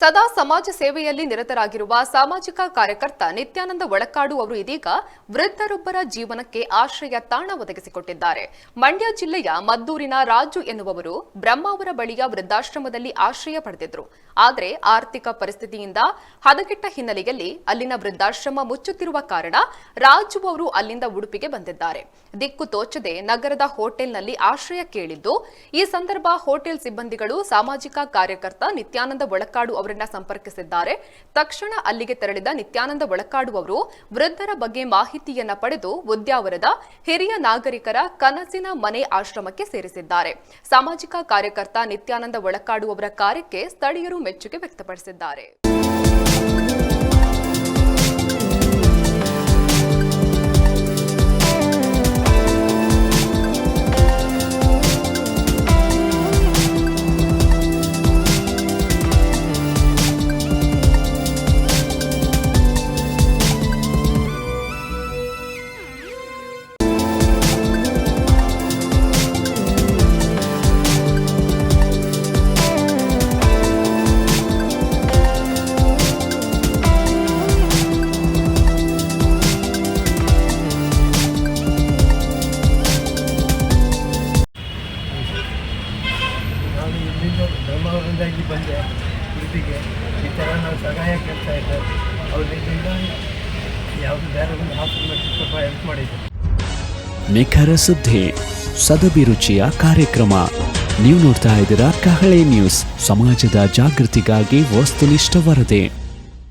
ಸದಾ ಸಮಾಜ ಸೇವೆಯಲ್ಲಿ ನಿರತರಾಗಿರುವ ಸಾಮಾಜಿಕ ಕಾರ್ಯಕರ್ತ ನಿತ್ಯಾನಂದ ಒಳಕಾಡು ಅವರು ಇದೀಗ ವೃದ್ಧರೊಬ್ಬರ ಜೀವನಕ್ಕೆ ಆಶ್ರಯ ತಾಣ ಒದಗಿಸಿಕೊಟ್ಟಿದ್ದಾರೆ. ಮಂಡ್ಯ ಜಿಲ್ಲೆಯ ಮದ್ದೂರಿನ ರಾಜು ಎನ್ನುವವರು ಬ್ರಹ್ಮಾವರ ಬಳಿಯ ವೃದ್ಧಾಶ್ರಮದಲ್ಲಿ ಆಶ್ರಯ ಪಡೆದಿದ್ರು. ಆದರೆ ಆರ್ಥಿಕ ಪರಿಸ್ಥಿತಿಯಿಂದ ಹದಗೆಟ್ಟ ಹಿನ್ನೆಲೆಯಲ್ಲಿ ಅಲ್ಲಿನ ವೃದ್ಧಾಶ್ರಮ ಮುಚ್ಚುತ್ತಿರುವ ಕಾರಣ ರಾಜು ಅವರು ಅಲ್ಲಿಂದ ಉಡುಪಿಗೆ ಬಂದಿದ್ದಾರೆ. ದಿಕ್ಕು ತೋಚದೆ ನಗರದ ಹೋಟೆಲ್ನಲ್ಲಿ ಆಶ್ರಯ ಕೇಳಿದ್ದು, ಈ ಸಂದರ್ಭ ಹೋಟೆಲ್ ಸಿಬ್ಬಂದಿಗಳು ಸಾಮಾಜಿಕ ಕಾರ್ಯಕರ್ತ ನಿತ್ಯಾನಂದ ಒಳಕಾಡು ಅವರನ್ನ ಸಂಪರ್ಕಿಸಿದ್ದಾರೆ. ತಕ್ಷಣ ಅಲ್ಲಿಗೆ ತೆರಳಿದ ನಿತ್ಯಾನಂದ ಒಳಕಾಡು ಅವರು ವೃದ್ಧರ ಬಗ್ಗೆ ಮಾಹಿತಿಯನ್ನ ಪಡೆದು ಉದ್ಯಾವರದ ಹಿರಿಯ ನಾಗರಿಕರ ಕನಸಿನ ಮನೆ ಆಶ್ರಮಕ್ಕೆ ಸೇರಿಸಿದ್ದಾರೆ. ಸಾಮಾಜಿಕ ಕಾರ್ಯಕರ್ತ ನಿತ್ಯಾನಂದ ಒಳಕಾಡು ಅವರ ಕಾರ್ಯಕ್ಕೆ ಸ್ಥಳೀಯರು ಮೆಚ್ಚುಗೆ ವ್ಯಕ್ತಪಡಿಸಿದ್ದಾರೆ. ಇಲ್ಲಿಂದ ಬಂದೆ ಉಡುಪಿಗೆ ಈ ಥರ ನಾವು ಸಹಾಯ ಕೇಳ್ತಾ ಇದ್ದೆ ಅವರಿಂದ ಯಾವುದು ಬೇರೆ ಒಂದು ಹಾಸ್ಪಿಟಲ್ ಸ್ವಲ್ಪ ಹೆಲ್ಪ್ ಮಾಡಿದ್ದೆ ನಿಖರ ಸುದ್ದಿ ಸದಭಿರುಚಿಯ ಕಾರ್ಯಕ್ರಮ. ನೀವು ನೋಡ್ತಾ ಇದ್ದೀರಾ ಕಹಳೆ ನ್ಯೂಸ್ ಸಮಾಜದ ಜಾಗೃತಿಗಾಗಿ ವಸ್ತುನಿಷ್ಠ ವರದಿ.